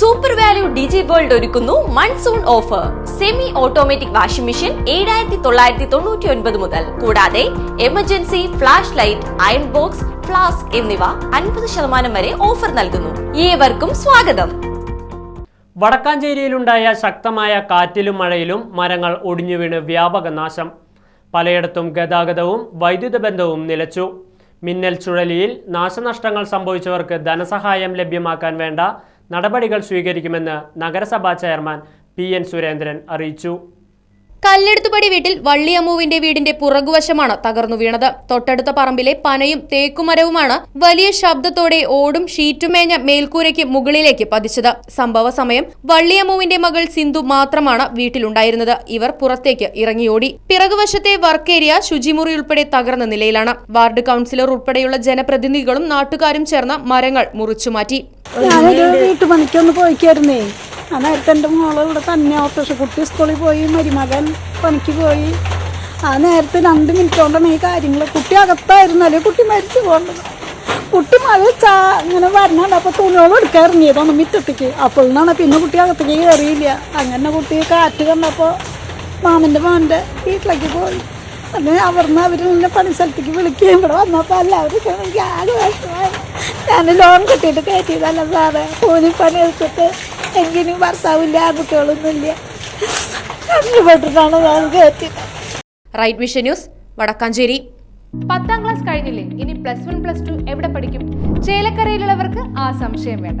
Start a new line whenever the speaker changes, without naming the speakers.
Super value digi world ഒരുക്കുന്നു monsoon offer semi automatic washing machine ഏഴായിരത്തി തൊള്ളായിരത്തി തൊണ്ണൂറ്റി ഒൻപത് മുതൽ. കൂടാതെ emergency flash light iron box flask എന്നിവ അൻപത് ശതമാനം വരെ ഓഫർ നൽകുന്നു. ഏവർക്കും സ്വാഗതം.
വടക്കാഞ്ചേരിയിലുണ്ടായ ശക്തമായ കാറ്റിലും മഴയിലും മരങ്ങൾ ഒടിഞ്ഞു വീണ് വ്യാപക നാശം. പലയിടത്തും ഗതാഗതവും വൈദ്യുത ബന്ധവും നിലച്ചു. മിന്നൽ ചുഴലിയിൽ നാശനഷ്ടങ്ങൾ സംഭവിച്ചവർക്ക് ധനസഹായം ലഭ്യമാക്കാൻ വേണ്ട നടപടികൾ സ്വീകരിക്കുമെന്ന് നഗരസഭാ ചെയർമാൻ പി എൻ സുരേന്ദ്രൻ അറിയിച്ചു.
കല്ലെടുത്തുപടി വീട്ടിൽ വള്ളിയമ്മുവിന്റെ വീടിന്റെ പുറകുവശമാണ് തകർന്നു വീണത്. തൊട്ടടുത്ത പറമ്പിലെ പനയും തേക്കുമരവുമാണ് വലിയ ശബ്ദത്തോടെ ഓടും ഷീറ്റുമേഞ്ഞ മേൽക്കൂരയ്ക്ക് മുകളിലേക്ക് പതിച്ചത്. സംഭവ സമയം വള്ളിയമ്മുവിന്റെ മകൾ സിന്ധു മാത്രമാണ് വീട്ടിലുണ്ടായിരുന്നത്. ഇവർ പുറത്തേക്ക് ഇറങ്ങിയോടി. പിറകുവശത്തെ വർക്ക് ഏരിയ ശുചിമുറി ഉൾപ്പെടെ തകർന്ന നിലയിലാണ്. വാർഡ് കൌൺസിലർ ഉൾപ്പെടെയുള്ള ജനപ്രതിനിധികളും നാട്ടുകാരും ചേർന്ന് മരങ്ങൾ മുറിച്ചുമാറ്റി.
ഞാനൊരു വീട്ടുപണിക്കൊന്ന് പോയിക്കായിരുന്നേ. ആ നേരത്തെ എന്റെ മോൾ ഇവിടെ തന്നെ ഓട്ടോഷ കുട്ടി സ്കൂളിൽ പോയി മരുമകൻ പണിക്ക് പോയി. ആ നേരത്തെ രണ്ട് മിനിറ്റ് കൊണ്ടാണ് ഈ കാര്യങ്ങൾ കുട്ടി അകത്തായിരുന്നല്ലേ കുട്ടി മരിച്ചു പോകേണ്ടത് കുട്ടി മഴ ചാ ഇങ്ങനെ വരണുണ്ട്. അപ്പോൾ തുണിയോളം എടുക്കാൻ ഇറങ്ങിയതാണ് മിറ്റത്തേക്ക്. അപ്പോൾ നിന്നാണ് പിന്നെ കുട്ടി അകത്തേക്ക് കയറിയില്ല. അങ്ങനെ കുട്ടി കാറ്റ് കണ്ടപ്പോൾ മാമന്റെ മോന്റെ വീട്ടിലേക്ക് പോയി. അത് അവിടുന്ന് അവർ നിന്നെ പണി സ്ഥലത്തേക്ക് വിളിക്കുകയും ഇവിടെ വന്നപ്പോൾ എല്ലാവരും ആകെ ഞാൻ ലോൺ കിട്ടിയിട്ട് കയറ്റിയതല്ല സാറേ. കൂലിപ്പണി എടുത്തിട്ട് എങ്കിലും ഭർത്താവില്ല ആൺകുട്ടികളൊന്നുമില്ല. കഷ്ടപ്പെട്ടിട്ടാണ് ഞാൻ കയറ്റിയത്.
Right mission news Vadakkanchery.
പത്താം ക്ലാസ് കഴിഞ്ഞില്ലേ? ഇനി പ്ലസ് വൺ പ്ലസ് ടു എവിടെ പഠിക്കും? ചേലക്കരയിലുള്ളവർക്ക് ആ സംശയം വേണ്ട.